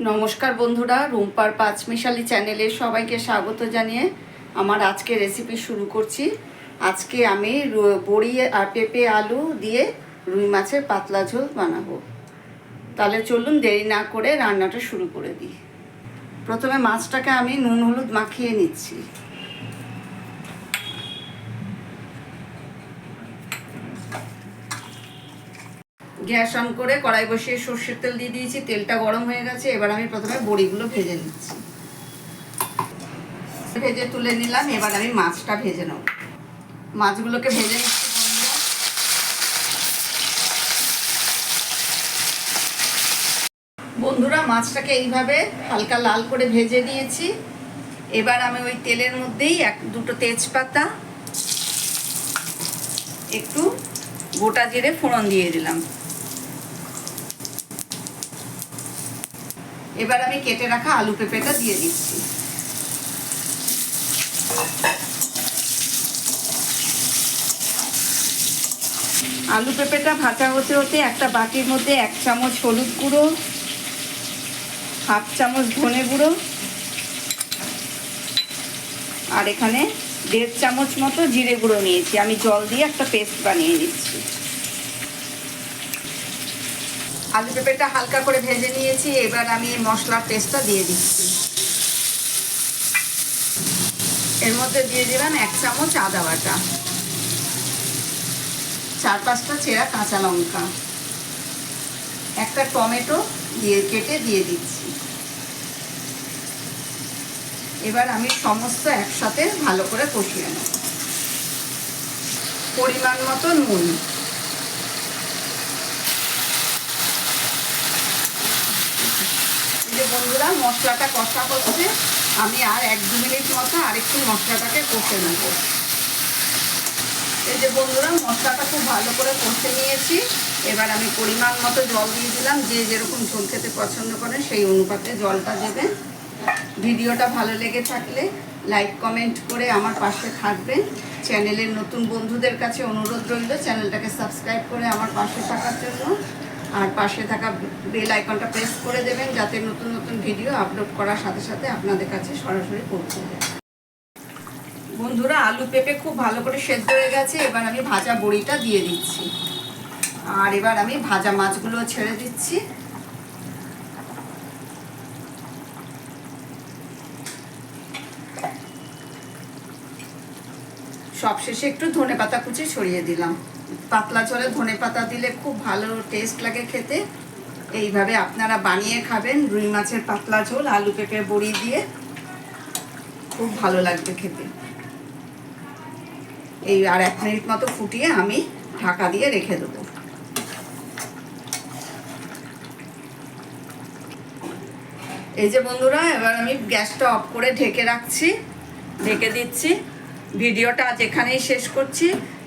নমস্কার বন্ধুরা, রুম্পার পাঁচমিশালি চ্যানেলে সবাইকে স্বাগত জানিয়ে আমার আজকে রেসিপি শুরু করছি। আজকে আমি বড়ি আর পেঁপে আলু দিয়ে রুই মাছের পাতলা ঝোল বানাবো। তাহলে চলুন দেরি না করে রান্নাটা শুরু করে দিই। প্রথমে মাছটাকে আমি নুন হলুদ মাখিয়ে নিচ্ছি। গ্যাস অন করে কড়াই বসিয়ে সর্ষের তেল দিয়ে দিয়েছি, তেলটা গরম হয়ে গেছে, এবার আমি প্রথমে বড়িগুলো ভেজে নিচ্ছি। ভেজে তুলে নিলাম, এবার আমি মাছটা ভেজে নেব। মাছগুলোকে ভেজে নিচ্ছি বন্ধুরা। মাছটাকে এইভাবে হালকা লাল করে ভেজে নিয়েছি। এবার আমি ওই তেলের মধ্যেই এক, দুটো তেজপাতা, একটু গোটা জিরে ফোড়ন দিয়ে দিলাম। এবার আমি কেটে রাখা আলু পেঁপেটা দিয়ে দিচ্ছি। আলু পেঁপেটা ভাজা হতে হতে একটা বাটির মধ্যে এক চামচ হলুদ গুঁড়ো, হাফ চামচ ধনে গুঁড়ো, আর এখানে দেড় চামচ মতো জিরে গুঁড়ো নিয়েছি। আমি জল দিয়ে একটা পেস্ট বানিয়ে নিচ্ছি। আলু পেঁপেটা হালকা করে ভেজে নিয়েছি, এবার আমি মশলার পেস্টটা দিয়ে দিচ্ছি। এর মধ্যে দিয়ে দিলাম এক চামচ আদা বাটা, চার পাঁচটা চেরা কাঁচা লঙ্কা, একটা টমেটো দিয়ে কেটে দিয়ে দিচ্ছি। এবার আমি সমস্ত একসাথে ভালো করে কষিয়ে নেব। পরিমাণ মতো নুন এই যে বন্ধুরা, মশলাটা কষা হচ্ছে। আমি আর এক দু মিনিট মতো আরেকটু মশলাটাকে কষে নেব। এই যে বন্ধুরা, মশলাটা খুব ভালো করে কষে নিয়েছি। এবার আমি পরিমাণ মতো জল দিয়ে দিলাম। যে যেরকম ঝোল খেতে পছন্দ করে, সেই অনুপাতে জলটা দেবেন ভিডিওটা ভালো লেগে থাকলে লাইক, কমেন্ট করে আমার পাশে থাকবেন। চ্যানেলের নতুন বন্ধুদের কাছে অনুরোধ রইল, চ্যানেলটাকে সাবস্ক্রাইব করে আমার পাশে থাকার জন্য। আর পাশে থাকা বেল আইকনটা প্রেস করে দেবেন যাতে নতুন নতুন ভিডিও আপলোড করার সাথে সাথে আপনাদের কাছে সরাসরি পৌঁছে যায়। বন্ধুরা, আলু পেঁপে খুব ভালো করে সেদ্ধ হয়ে গেছে। এবার আমি ভাজা বড়িটা দিয়ে দিচ্ছি। আর এবার আমি ভাজা মাছগুলো ছেড়ে দিচ্ছি। সবশেষে একটু ধনে পাতা কুচি ছড়িয়ে দিলাম। পাতলা ঝোলে ধনে পাতা দিলে খুব ভালো টেস্ট লাগে খেতে। এইভাবে আপনারা বানিয়ে খাবেন রুই মাছের পাতলা ঝোল, আলু পেঁপে বড়ি দিয়ে। খুব ভালো লাগবে খেতে। এই আর এক মিনিট মতো ফুটিয়ে আমি ঢাকা দিয়ে রেখে দেবো। এই যে বন্ধুরা, এবার আমি গ্যাসটা অফ করে ঢেকে রাখছি। ঢেকে দিচ্ছি। ভিডিওটা আজ এখানেই শেষ করছি।